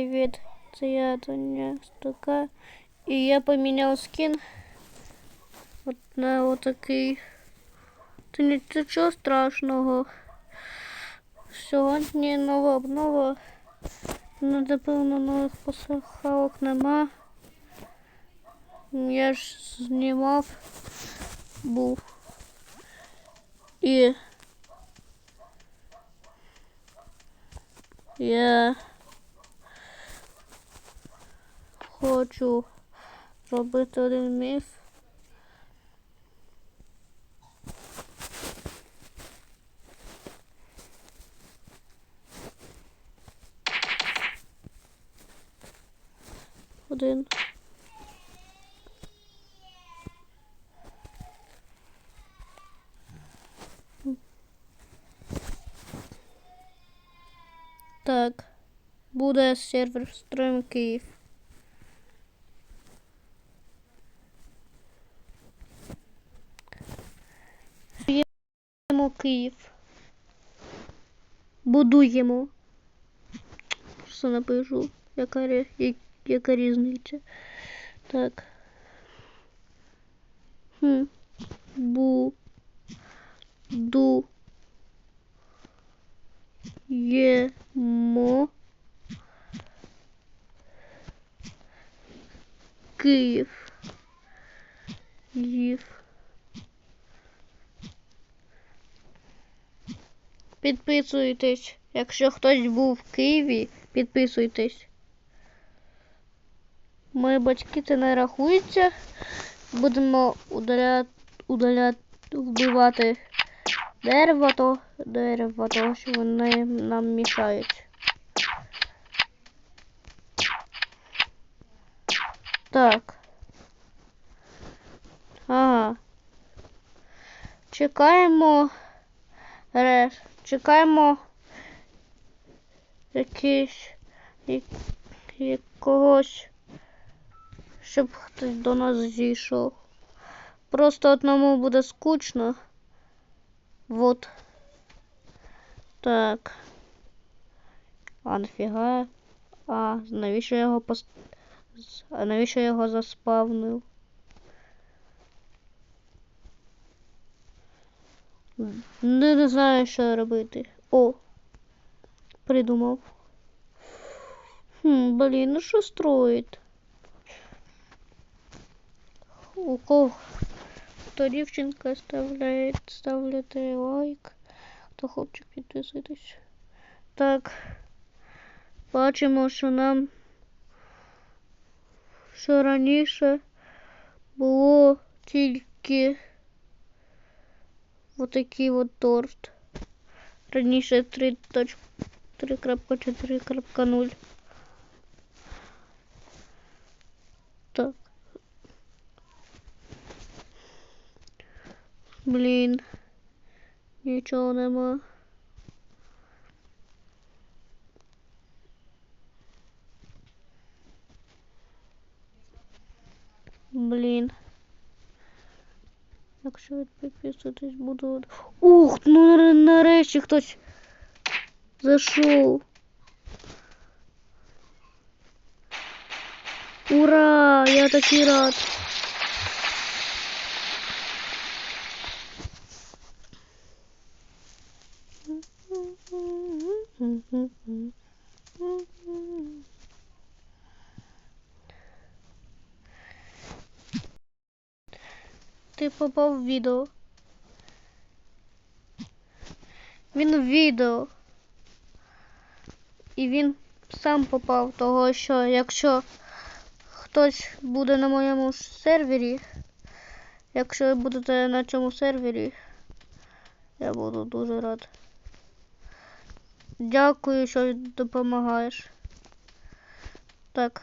Привет, це я Тоня Стука. І я поміняв скін от на отакий. Це нічого страшного. Сьогодні нова обнова. Напевно, нових посилок нема. Я ж знімав був. І я хочу зробити один міф. Один. Так, буде сервер Стройм Київ. Будуємо Київ. Будуємо. Що напишу? Яка, яка різниця? Так. Хм. Бу. Ду. Підписуйтесь. Якщо хтось був в Києві, підписуйтесь. Мої батьки це не рахується. Будемо удаляти, удаляти, вбивати дерево, то дерево, тому що вони нам мішають. Так. Ага. Чекаємо. Реш. Чекаємо якийсь якогось, щоб хтось до нас зійшов. Просто одному буде скучно. Вот. Так. А нафіга? А, навіщо я його пост... А навіщо я його заспавнив? Не, не знаю, що робити. О, придумав. Хм, блін, ну що строїть? У кого? Хто дівчинка ставляє, ставляйте лайк, хто хлопчик підписуйтесь. Так. Бачимо, що нам що раніше було тільки отакий от торт. Раніше 3.4.0. Так. Блін. Нічого нема. Блін. Якщо ви підписуєтесь, буду. Ух, ну нар- нарешті хтось зайшов. Ура! Я такий рад. Ти попав в відео. Він в відео. І він сам попав, того що якщо хтось буде на моєму сервері, якщо ви будете на цьому сервері, я буду дуже рад. Дякую, що допомагаєш. Так.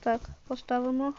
Так, поставимо.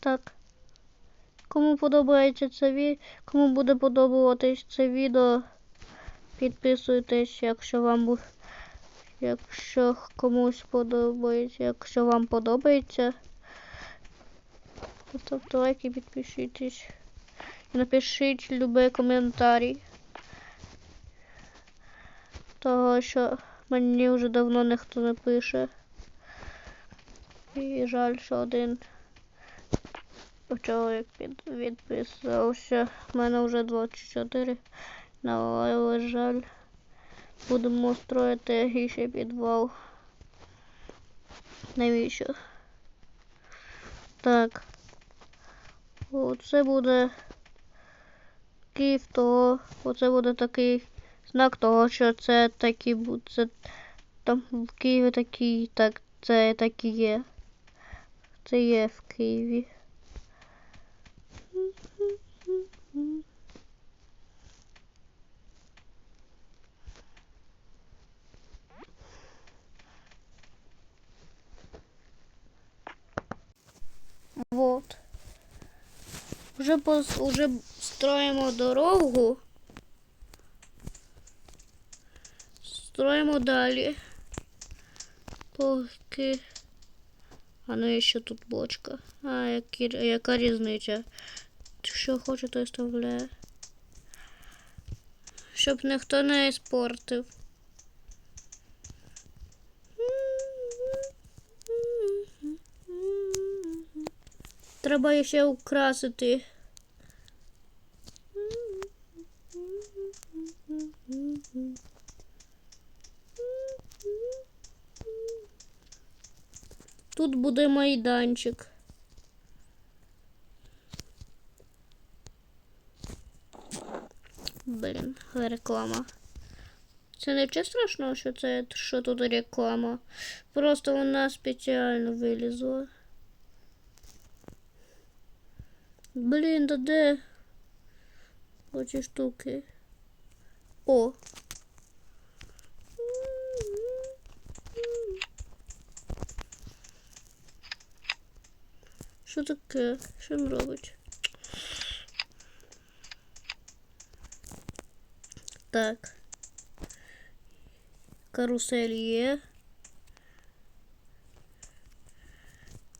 Так. Кому подобається це ві... кому буде подобатись це відео, підписуйтесь, якщо вам якщо комусь подобається, якщо вам подобається. Ставте лайки, підпишітесь. І напишіть любий коментарій. Того, що мені вже давно ніхто не пише. І жаль, що один чоловік відписався. У мене вже 24. Ну, Але жаль. Будемо строїти ще підвал. Навіщо? Так. Оце буде Київ того. Оце буде такий знак того, що це такі. Це там в Києві такі, так, це так і є. Це є в Києві. Вот. Уже пос, уже строїмо дорогу. Строїмо далі. Поки. А ну і ще тут бочка. А, які, яка різниця? Що хоче, то й вставляє. Щоб ніхто не іспортив. Треба ще украсити. Тут буде майданчик. Блін, реклама. Це не чи страшно, що це що тут реклама. Просто вона спеціально вилізла. Блін, да де? Оці штуки. О. Що таке? Що він робить? Так. Карусель є.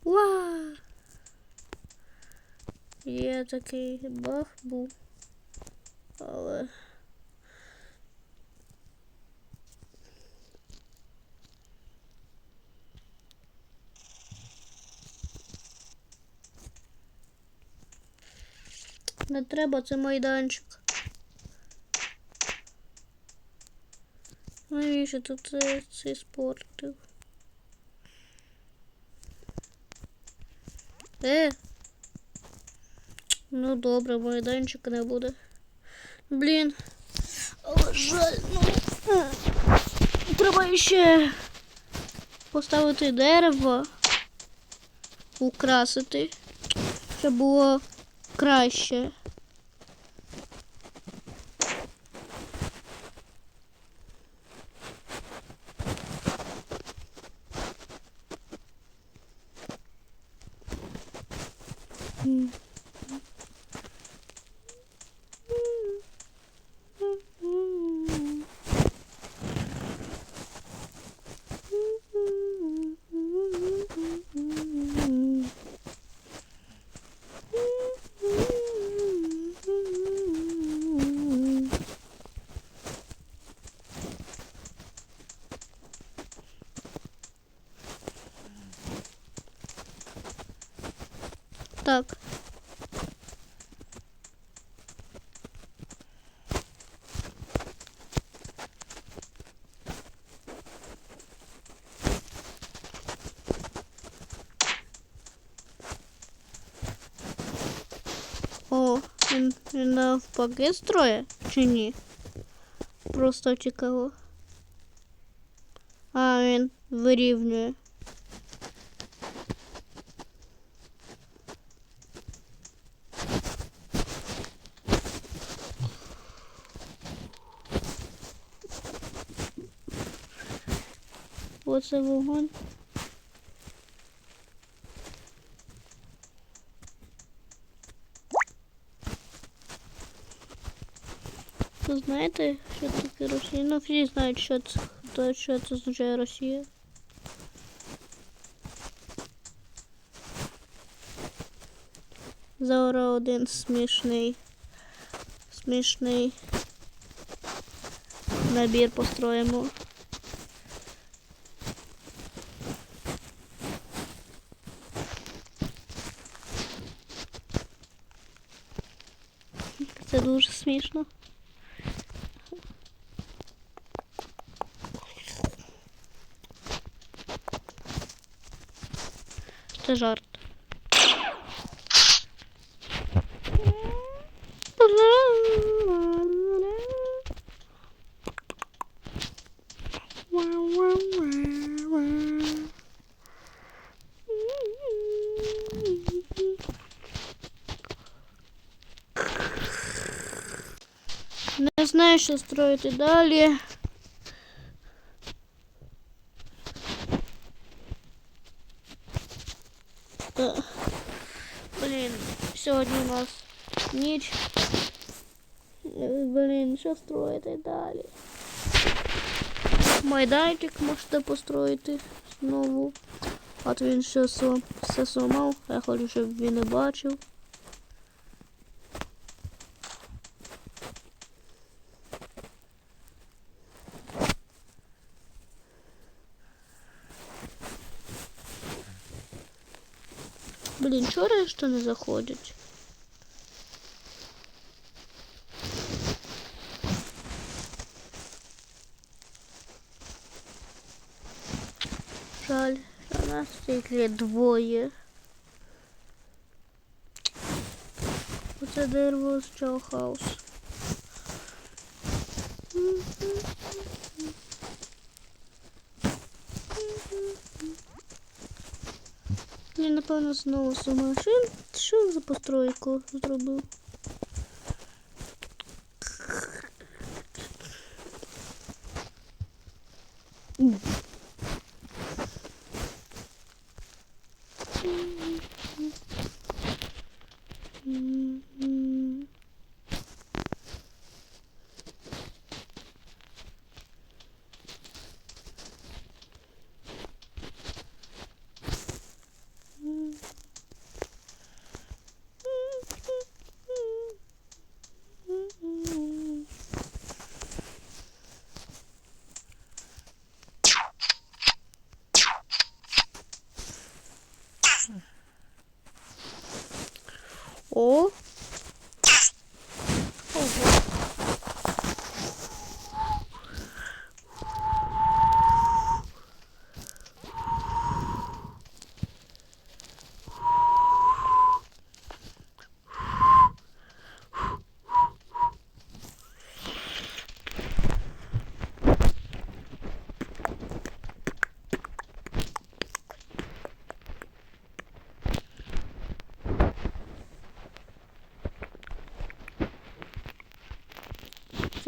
Уа! Є такий бах був. Але. Не треба це майданчик. Навіщо тут це, цей спортив? Е! Ну добре, майданчика не буде. Блін. Але жаль, ну. Треба ще поставити дерево, украсити, щоб було краще. Навпаки строє чи ні? Просто цікаво. А, він вирівнює. Оце вогонь. Знаєте, що таке Росія? Ну, всі знають, що це, що це означає Росія. Зараз один смішний, смішний набір построїмо. Це дуже смішно. Це жарт. Не знаю, що строїти далі. Ніч. Е, Блін, що строїти далі? Майданчик можете построїти знову. А то він слом- все сломав, я хочу, щоб він не бачив. Блін, чого решта не заходять? Що нас тільки двоє. Оце дерево з цього хаосу. Я напевно знову сумасшин. Що за постройку зробив? О.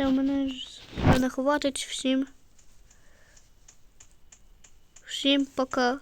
Це у мене не хватить всім. Всім пока.